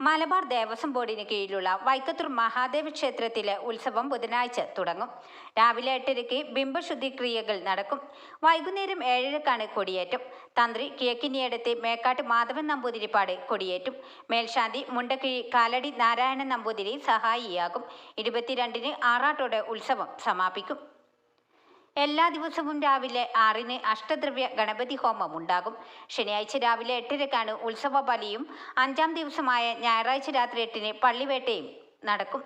മലബാർ ദേവസ്വം ബോർഡിന് കീഴിലുള്ള വൈക്കത്തൂർ മഹാദേവ ക്ഷേത്രത്തിലെ ഉത്സവം ബുധനാഴ്ച തുടങ്ങും. രാവിലെ എട്ടരയ്ക്ക് ബിംബശുദ്ധി ക്രിയകൾ നടക്കും. വൈകുന്നേരം ഏഴരക്കാണ് കൊടിയേറ്റം. തന്ത്രി കിഴക്കിനിയടത്ത് മേക്കാട്ട് മാധവൻ നമ്പൂതിരിപ്പാട് കൊടിയേറ്റും. മേൽശാന്തി മുണ്ടക്കിഴി കാലടി നാരായണൻ നമ്പൂതിരി സഹായിയാകും. ഇരുപത്തിരണ്ടിന് ആറാട്ടോടെ ഉത്സവം സമാപിക്കും. എല്ലാ ദിവസവും രാവിലെ ആറിന് അഷ്ടദ്രവ്യ ഗണപതി ഹോമം ഉണ്ടാകും. ശനിയാഴ്ച രാവിലെ എട്ടരക്കാണ് ഉത്സവ ബലിയും. അഞ്ചാം ദിവസമായ ഞായറാഴ്ച രാത്രി എട്ടിന് പള്ളിവേട്ടയും. നടക്കും.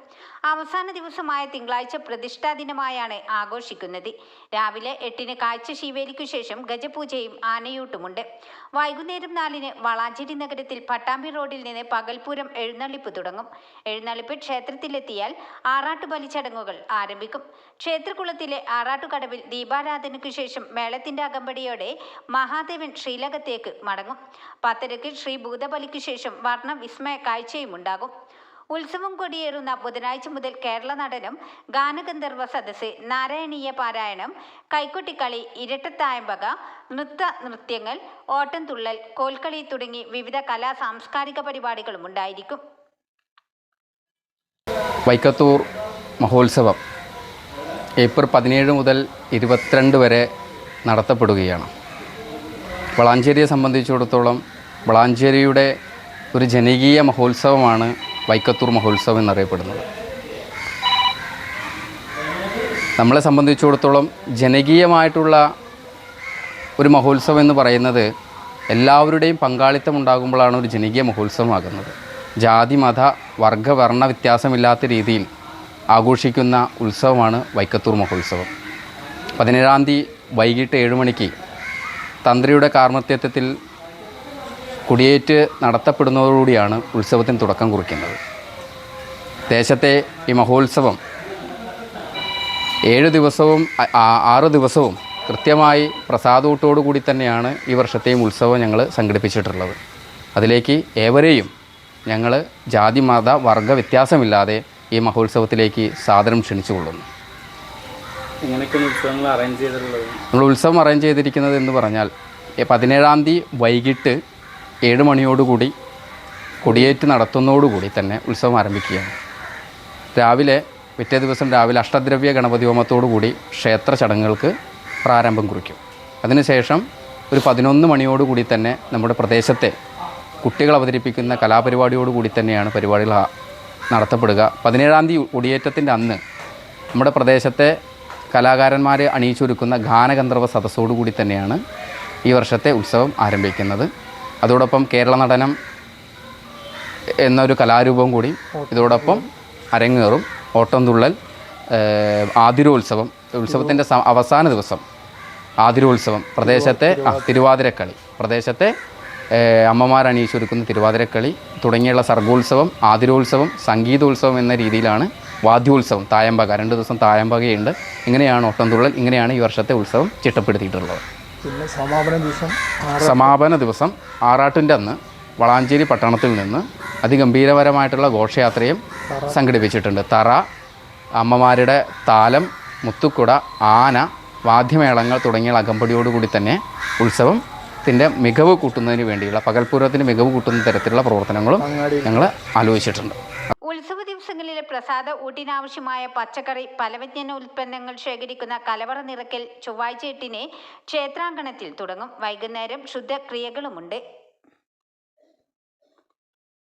അവസാന ദിവസമായ തിങ്കളാഴ്ച പ്രതിഷ്ഠാ ദിനമായാണ് ആഘോഷിക്കുന്നത്. രാവിലെ എട്ടിന് കാഴ്ച ശീവേലിക്കു ശേഷം ഗജപൂജയും ആനയൂട്ടുമുണ്ട്. വൈകുന്നേരം നാലിന് വളാഞ്ചേരി നഗരത്തിൽ പട്ടാമ്പി റോഡിൽ നിന്ന് പകൽപൂരം എഴുന്നള്ളിപ്പ് തുടങ്ങും. എഴുന്നള്ളിപ്പ് ക്ഷേത്രത്തിലെത്തിയാൽ ആറാട്ടുബലി ചടങ്ങുകൾ ആരംഭിക്കും. ക്ഷേത്രകുളത്തിലെ ആറാട്ടുകടവിൽ ദീപാരാധനയ്ക്കു ശേഷം മേളത്തിന്റെ അകമ്പടിയോടെ മഹാദേവൻ ശ്രീലകത്തേക്ക് മടങ്ങും. പത്തരയ്ക്ക് ശ്രീ ഭൂതബലിക്കു ശേഷം വർണ വിസ്മയ കാഴ്ചയും ഉണ്ടാകും ഉത്സവം കൊടിയേറുന്ന ബുധനാഴ്ച മുതൽ കേരള നടനം ഗാനഗന്ധർവ സദസ്സ് നാരായണീയ പാരായണം കൈക്കൊട്ടിക്കളി ഇരട്ടത്തായമ്പക നൃത്ത നൃത്യങ്ങൾ ഓട്ടം തുള്ളൽ കോൽക്കളി തുടങ്ങി വിവിധ കലാ സാംസ്കാരിക പരിപാടികളും ഉണ്ടായിരിക്കും. വൈക്കത്തൂർ മഹോത്സവം ഏപ്രിൽ പതിനേഴ് മുതൽ ഇരുപത്തിരണ്ട് വരെ നടത്തപ്പെടുകയാണ്. വളാഞ്ചേരിയെ സംബന്ധിച്ചിടത്തോളം വളാഞ്ചേരിയുടെ ഒരു ജനകീയ മഹോത്സവമാണ് വൈക്കത്തൂർ മഹോത്സവം എന്നറിയപ്പെടുന്നത്. നമ്മളെ സംബന്ധിച്ചിടത്തോളം ജനകീയമായിട്ടുള്ള ഒരു മഹോത്സവം എന്ന് പറയുന്നത് എല്ലാവരുടെയും പങ്കാളിത്തം ഉണ്ടാകുമ്പോഴാണ് ഒരു ജനകീയ മഹോത്സവമാകുന്നത്. ജാതി മത വർഗ വ്യത്യാസമില്ലാത്ത രീതിയിൽ ആഘോഷിക്കുന്ന ഉത്സവമാണ് വൈക്കത്തൂർ മഹോത്സവം. പതിനേഴാം തീയതി വൈകിട്ട് ഏഴ് മണിക്ക് തന്ത്രിയുടെ കാർമ്മത്യത്വത്തിൽ കുടിയേറ്റ് നടത്തപ്പെടുന്നതോടുകൂടിയാണ് ഉത്സവത്തിന് തുടക്കം കുറിക്കുന്നത്. ദേശത്തെ ഈ മഹോത്സവം ഏഴ് ദിവസവും ആറ് ദിവസവും കൃത്യമായി പ്രസാദൂട്ടോടു കൂടി തന്നെയാണ് ഈ വർഷത്തെയും ഉത്സവം ഞങ്ങൾ സംഘടിപ്പിച്ചിട്ടുള്ളത്. അതിലേക്ക് ഏവരെയും ഞങ്ങൾ ജാതി മത വർഗ വ്യത്യാസമില്ലാതെ ഈ മഹോത്സവത്തിലേക്ക് സാദരം ക്ഷണിച്ചു കൊള്ളുന്നു നമ്മൾ ഉത്സവം അറേഞ്ച് ചെയ്തിരിക്കുന്നത് എന്ന് പറഞ്ഞാൽ പതിനേഴാം തീയതി വൈകിട്ട് ഏഴ് മണിയോടുകൂടി കൊടിയേറ്റ് നടത്തുന്നതോടുകൂടി തന്നെ ഉത്സവം ആരംഭിക്കുകയാണ്. രാവിലെ പിറ്റേ ദിവസം രാവിലെ അഷ്ടദ്രവ്യ ഗണപതി ഹോമത്തോടുകൂടി ക്ഷേത്ര ചടങ്ങുകൾക്ക് പ്രാരംഭം കുറിക്കും. അതിനുശേഷം ഒരു പതിനൊന്ന് മണിയോടുകൂടി തന്നെ നമ്മുടെ പ്രദേശത്തെ കുട്ടികൾ അവതരിപ്പിക്കുന്ന കലാപരിപാടിയോടുകൂടി തന്നെയാണ് പരിപാടികൾ നടത്തപ്പെടുക. പതിനേഴാം തീയതി കൊടിയേറ്റത്തിന്റെ അന്ന് നമ്മുടെ പ്രദേശത്തെ കലാകാരന്മാരെ അണിയിച്ചൊരുക്കുന്ന ഗാനഗന്ധർവ സദസ്സോടുകൂടി തന്നെയാണ് ഈ വർഷത്തെ ഉത്സവം ആരംഭിക്കുന്നത്. അതോടൊപ്പം കേരള നടനം എന്നൊരു കലാരൂപം കൂടി ഇതോടൊപ്പം അരങ്ങേറും ഓട്ടംതുള്ളൽ ആതിരോത്സവം ഉത്സവത്തിന്റെ അവസാന ദിവസം ആതിരോത്സവം പ്രദേശത്തെ തിരുവാതിരക്കളി പ്രദേശത്തെ അമ്മമാർ തിരുവാതിരക്കളി തുടങ്ങിയുള്ള സർഗോത്സവം ആതിരോത്സവം സംഗീതോത്സവം എന്ന രീതിയിലാണ് വാദ്യോത്സവം തായമ്പക രണ്ട് ദിവസം തായമ്പകയുണ്ട്. ഇങ്ങനെയാണ് ഓട്ടംതുള്ളൽ ഇങ്ങനെയാണ് ഈ വർഷത്തെ ഉത്സവം ചിട്ടപ്പെടുത്തിയിട്ടുള്ളത്. പിന്നെ സമാപന ദിവസം സമാപന ദിവസം ആറാട്ടിന്റെ അന്ന് വളാഞ്ചേരി പട്ടണത്തിൽ നിന്ന് അതിഗംഭീരപരമായിട്ടുള്ള ഘോഷയാത്രയും സംഘടിപ്പിച്ചിട്ടുണ്ട്. തറ അമ്മമാരുടെ താലം മുത്തുക്കുട ആന വാദ്യമേളങ്ങൾ തുടങ്ങിയ അകമ്പടിയോടുകൂടി തന്നെ ഉത്സവം ത്തിന്റെ മികവ് കൂട്ടുന്നതിന് വേണ്ടിയുള്ള പകൽപൂർവത്തിന് മികവ് കൂട്ടുന്ന തരത്തിലുള്ള പ്രവർത്തനങ്ങളും ഞങ്ങൾ ആലോചിച്ചിട്ടുണ്ട്. ദിവസങ്ങളിലെ പ്രസാദ ഊട്ടിനാവശ്യമായ പച്ചക്കറി പലവ്യഞ്ജന ഉൽപ്പന്നങ്ങൾ ശേഖരിക്കുന്ന കലവറ നിറക്കൽ ചൊവ്വാഴ്ച എട്ടിന് ക്ഷേത്രാങ്കണത്തിൽ തുടങ്ങും. വൈകുന്നേരം ശുദ്ധക്രിയകളുമുണ്ട്.